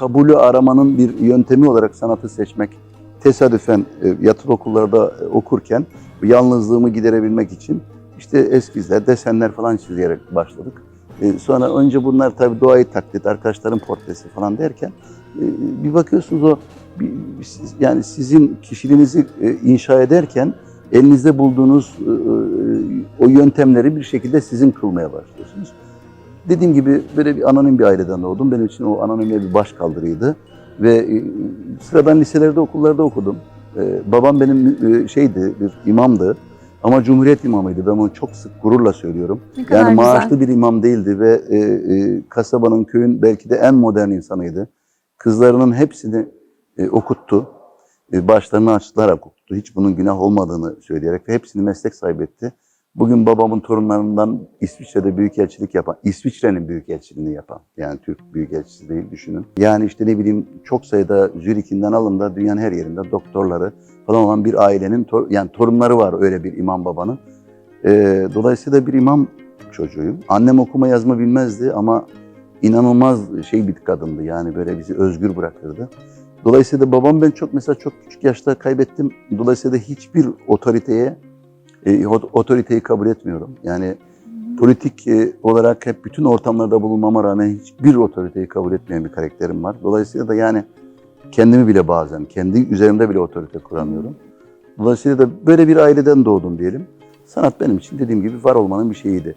kabulü aramanın bir yöntemi olarak sanatı seçmek tesadüfen e, yatılı okullarda e, okurken yalnızlığımı giderebilmek için işte eskizler, desenler falan çizerek başladık. E, sonra önce bunlar tabii doğayı taklit, arkadaşların portresi falan derken bir bakıyorsunuz o yani sizin kişiliğinizi inşa ederken elinizde bulduğunuz o yöntemleri bir şekilde sizin kılmaya başlıyorsunuz. Dediğim gibi böyle bir anonim bir aileden doğdum. Benim için o anonimliğe bir baş kaldırıydı. Ve e, sıradan liselerde, okullarda okudum. E, babam benim e, şeydi, bir imamdı. Ama Cumhuriyet imamıydı. Ben bunu çok sık gururla söylüyorum. Ne kadar Yani güzel. maaşlı bir imam değildi ve e, e, kasabanın, köyün belki de en modern insanıydı. Kızlarının hepsini e, okuttu. E, başlarını açtırarak okuttu. Hiç bunun günah olmadığını söyleyerek ve hepsini meslek sahibi etti. Bugün babamın torunlarından İsviçre'de büyükelçilik yapan, İsviçre'nin büyükelçiliğini yapan, yani Türk büyükelçisi değil düşünün. Yani işte ne bileyim çok sayıda Zürih'inden alın da dünyanın her yerinde doktorları falan olan bir ailenin, tor- yani torunları var öyle bir imam babanın. Ee, dolayısıyla bir imam çocuğuyum. Annem okuma yazma bilmezdi ama inanılmaz şey bir kadındı yani böyle bizi özgür bırakırdı. Dolayısıyla babam ben çok mesela çok küçük yaşta kaybettim. Dolayısıyla hiçbir otoriteye e, ot- otoriteyi kabul etmiyorum. Yani politik e, olarak hep bütün ortamlarda bulunmama rağmen hiçbir otoriteyi kabul etmeyen bir karakterim var. Dolayısıyla da yani kendimi bile bazen, kendi üzerimde bile otorite kuramıyorum. Dolayısıyla da böyle bir aileden doğdum diyelim. Sanat benim için dediğim gibi var olmanın bir şeyiydi.